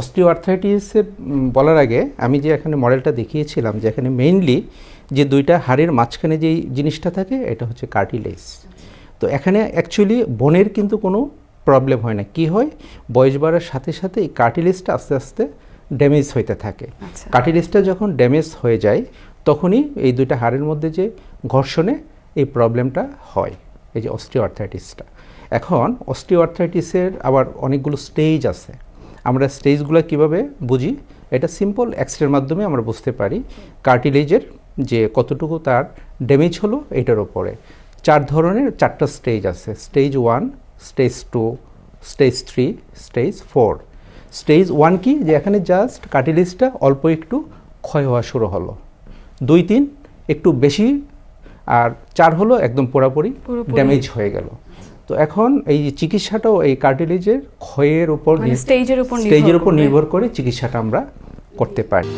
Osteo আর্থ্রাইটিসের বলার আগে আমি যে এখানে মডেলটা দেখিয়েছিলাম যে এখানে মেইনলি যে দুইটা হাড়ের মাঝখানে যেই জিনিসটা থাকে এটা হচ্ছে কার্টিলেজ। তো এখানে অ্যাকচুয়ালি বনের কিন্তু কোনো প্রবলেম হয় না। কি হয়? বয়স বাড়ার সাথে সাথে এই কার্টিলেজটা আস্তে আস্তে ড্যামেজ হইতে থাকে। আচ্ছা। কার্টিলেজটা যখন ড্যামেজ হয়ে যায় তখনই এই দুইটা হাড়ের মধ্যে যে ঘর্ষণে এই প্রবলেমটা হয় এই যে অস্টিও আর্থ্রাইটিসটা এখন অস্টিও আর্থ্রাইটিসের আবার অনেকগুলো স্টেজ আছে। আমরা স্টেজগুলো কীভাবে বুঝি? এটা সিম্পল এক্সরের মাধ্যমে আমরা বুঝতে পারি। কার্টিলেজের যে কতটুকু তার ড্যামেজ হলো এটার ওপরে চার ধরনের চারটা স্টেজ আছে। Stage one stage two stage three stage four stage one কি? যে এখানে জাস্ট কার্টিলেজটা অল্প একটু ক্ষয় হওয়া শুরু হলো। দুই তিন একটু বেশি আর চার হলো একদম পুরোপুরি। ড্যামেজ হয়ে গেল। তো এখন এই চিকিৎসাটাও এই কার্টিলেজের ক্ষয়ের উপর মানে স্টেজের উপর স্টেজের উপর নির্ভর করে চিকিৎসাটা আমরা করতে পারি।